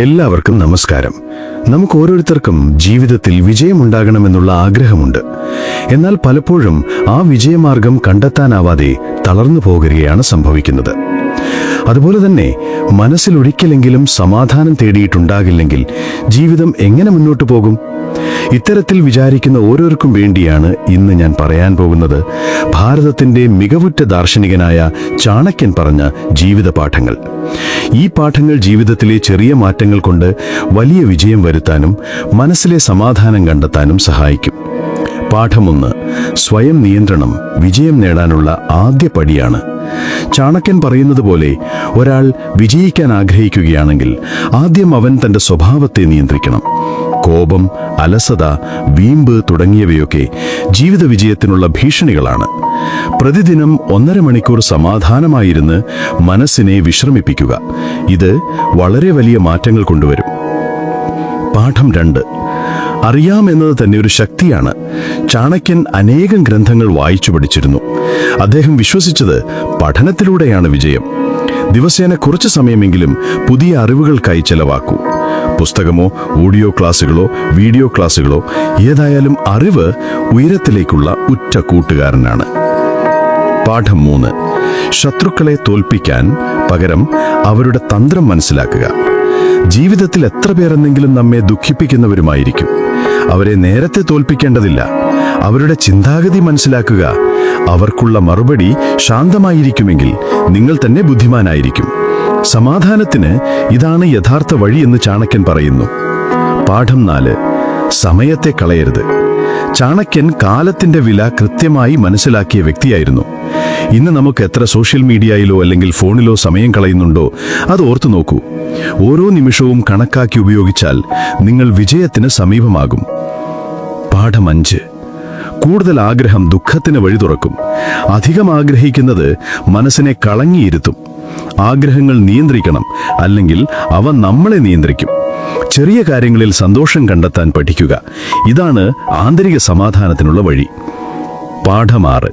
എല്ലാവർക്കും നമസ്കാരം. നമുക്ക് ഓരോരുത്തർക്കും ജീവിതത്തിൽ വിജയമുണ്ടാകണമെന്നുള്ള ആഗ്രഹമുണ്ട്. എന്നാൽ പലപ്പോഴും ആ വിജയമാർഗം കണ്ടെത്താനാവാതെ തളർന്നു പോകുകയാണ് സംഭവിക്കുന്നത്. അതുപോലെ തന്നെ മനസ്സിലൊരിക്കലെങ്കിലും സമാധാനം തേടിയിട്ടുണ്ടാകില്ലെങ്കിൽ ജീവിതം എങ്ങനെ മുന്നോട്ട് പോകും? ഇത്തരത്തിൽ വിചാരിക്കുന്ന ഓരോർക്കും വേണ്ടിയാണ് ഇന്ന് ഞാൻ പറയാൻ പോകുന്നത്. ഭാരതത്തിന്റെ മികവുറ്റ ദാർശനികനായ ചാണക്യൻ പറഞ്ഞ ജീവിത പാഠങ്ങൾ. ഈ പാഠങ്ങൾ ജീവിതത്തിലെ ചെറിയ മാറ്റങ്ങൾ കൊണ്ട് വലിയ വിജയം വരുത്താനും മനസ്സിലെ സമാധാനം കണ്ടെത്താനും സഹായിക്കും. പാഠമൊന്ന് സ്വയം നിയന്ത്രണം വിജയം നേടാനുള്ള ആദ്യ പടിയാണ്. ചാണക്യൻ പറയുന്നത് പോലെ ഒരാൾ വിജയിക്കാൻ ആഗ്രഹിക്കുകയാണെങ്കിൽ ആദ്യം അവൻ തന്റെ സ്വഭാവത്തെ നിയന്ത്രിക്കണം. കോപം അലസത വീമ്പ് തുടങ്ങിയവയൊക്കെ ജീവിത വിജയത്തിനുള്ള ഭീഷണികളാണ്. പ്രതിദിനം ഒന്നര മണിക്കൂർ സമാധാനമായിരുന്ന് മനസ്സിനെ വിശ്രമിപ്പിക്കുക. ഇത് വളരെ വലിയ മാറ്റങ്ങൾ കൊണ്ടുവരും. പാഠം രണ്ട്. അറിയാമെന്നത് തന്നെ ഒരു ശക്തിയാണ്. ചാണക്യൻ അനേകം ഗ്രന്ഥങ്ങൾ വായിച്ചു പഠിച്ചിരുന്നു. അദ്ദേഹം വിശ്വസിച്ചത് പഠനത്തിലൂടെയാണ് വിജയം. ദിവസേന കുറച്ച് സമയമെങ്കിലും പുതിയ അറിവുകൾക്കായി ചെലവാക്കൂ. പുസ്തകമോ ഓഡിയോ ക്ലാസ്സുകളോ വീഡിയോ ക്ലാസ്സുകളോ ഏതായാലും അറിവ് ഉയരത്തിലേക്കുള്ള ഉറ്റ കൂട്ടുകാരനാണ്. പാഠം മൂന്ന്. ശത്രുക്കളെ തോൽപ്പിക്കാൻ പകരം അവരുടെ തന്ത്രം മനസ്സിലാക്കുക. ജീവിതത്തിൽ എത്ര പേരെന്നെങ്കിലും നമ്മെ ദുഃഖിപ്പിക്കുന്നവരുമായിരിക്കും. അവരെ നേരത്തെ തോൽപ്പിക്കേണ്ടതില്ല. അവരുടെ ചിന്താഗതി മനസ്സിലാക്കുക. അവർക്കുള്ള മറുപടി ശാന്തമായിരിക്കുമെങ്കിൽ നിങ്ങൾ തന്നെ ബുദ്ധിമാനായിരിക്കും. സമാധാനത്തിന് ഇതാണ് യഥാർത്ഥ വഴി എന്ന് ചാണക്യൻ പറയുന്നു. പാഠം നാല് സമയത്തെ കളയരുത്. ചാണക്യൻ കാലത്തിന്റെ വില കൃത്യമായി മനസ്സിലാക്കിയ വ്യക്തിയായിരുന്നു. ഇന്ന് നമുക്ക് എത്ര സോഷ്യൽ മീഡിയയിലോ അല്ലെങ്കിൽ ഫോണിലോ സമയം കളയുന്നുണ്ടോ അത് ഓർത്തു നോക്കൂ. ഓരോ നിമിഷവും കണക്കാക്കി ഉപയോഗിച്ചാൽ നിങ്ങൾ വിജയത്തിന് സമീപമാകും. പാഠം അഞ്ച് കൂടുതൽ ആഗ്രഹം ദുഃഖത്തിന് വഴി തുറക്കും. അധികം ആഗ്രഹിക്കുന്നത് മനസ്സിനെ കളങ്ങിയിരുത്തും ആഗ്രഹങ്ങൾ നിയന്ത്രിക്കണം അല്ലെങ്കിൽ അവ നമ്മളെ നിയന്ത്രിക്കും. ചെറിയ കാര്യങ്ങളിൽ സന്തോഷം കണ്ടെത്താൻ പഠിക്കുക. ഇതാണ് ആന്തരിക സമാധാനത്തിനുള്ള വഴി. പാഠമാറ്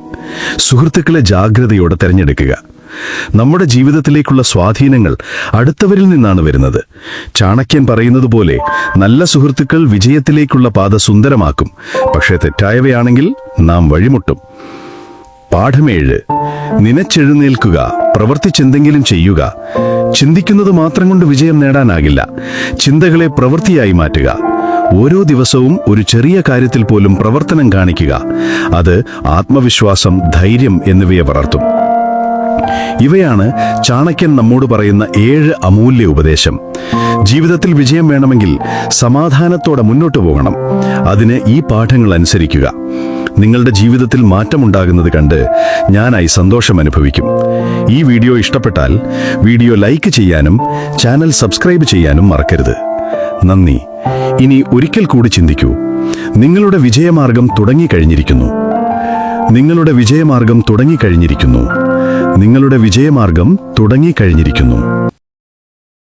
സുഹൃത്തുക്കളെ ജാഗ്രതയോടെ തിരഞ്ഞെടുക്കുക. നമ്മുടെ ജീവിതത്തിലേക്കുള്ള സ്വാധീനങ്ങൾ അടുത്തവരിൽ നിന്നാണ് വരുന്നത്. ചാണക്യൻ പറയുന്നത് പോലെ നല്ല സുഹൃത്തുക്കൾ വിജയത്തിലേക്കുള്ള പാത സുന്ദരമാക്കും. പക്ഷേ തെറ്റായവയാണെങ്കിൽ നാം വഴിമുട്ടും. പാഠമേഴ് നിനച്ചെഴുന്നേൽക്കുക. പ്രവർത്തിച്ചെന്തെങ്കിലും ചെയ്യുക. ചിന്തിക്കുന്നത് മാത്രം കൊണ്ട് വിജയം നേടാനാകില്ല. ചിന്തകളെ പ്രവൃത്തിയായി മാറ്റുക. ഓരോ ദിവസവും ഒരു ചെറിയ കാര്യത്തിൽ പോലും പ്രവർത്തനം കാണിക്കുക. അത് ആത്മവിശ്വാസം ധൈര്യം എന്നിവയെ വളർത്തും. ഇവയാണ് ചാണക്യൻ നമ്മോട് പറയുന്ന ഏഴ് അമൂല്യ ഉപദേശം. ജീവിതത്തിൽ വിജയം വേണമെങ്കിൽ സമാധാനത്തോടെ മുന്നോട്ട് പോകണം. അതിന് ഈ പാഠങ്ങൾ അനുസരിക്കുക. നിങ്ങളുടെ ജീവിതത്തിൽ മാറ്റമുണ്ടാകുന്നത് കണ്ട് ഞാനായി സന്തോഷം അനുഭവിക്കും. ഈ വീഡിയോ ഇഷ്ടപ്പെട്ടാൽ വീഡിയോ ലൈക്ക് ചെയ്യാനും ചാനൽ സബ്സ്ക്രൈബ് ചെയ്യാനും മറക്കരുത്. നന്ദി. ഇനി ഒരിക്കൽ കൂടി ചിന്തിക്കൂ. നിങ്ങളുടെ വിജയമാർഗം തുടങ്ങിക്കഴിഞ്ഞിരിക്കുന്നു. നിങ്ങളുടെ വിജയമാർഗം തുടങ്ങിക്കഴിഞ്ഞിരിക്കുന്നു. നിങ്ങളുടെ വിജയമാർഗം തുടങ്ങിക്കഴിഞ്ഞിരിക്കുന്നു.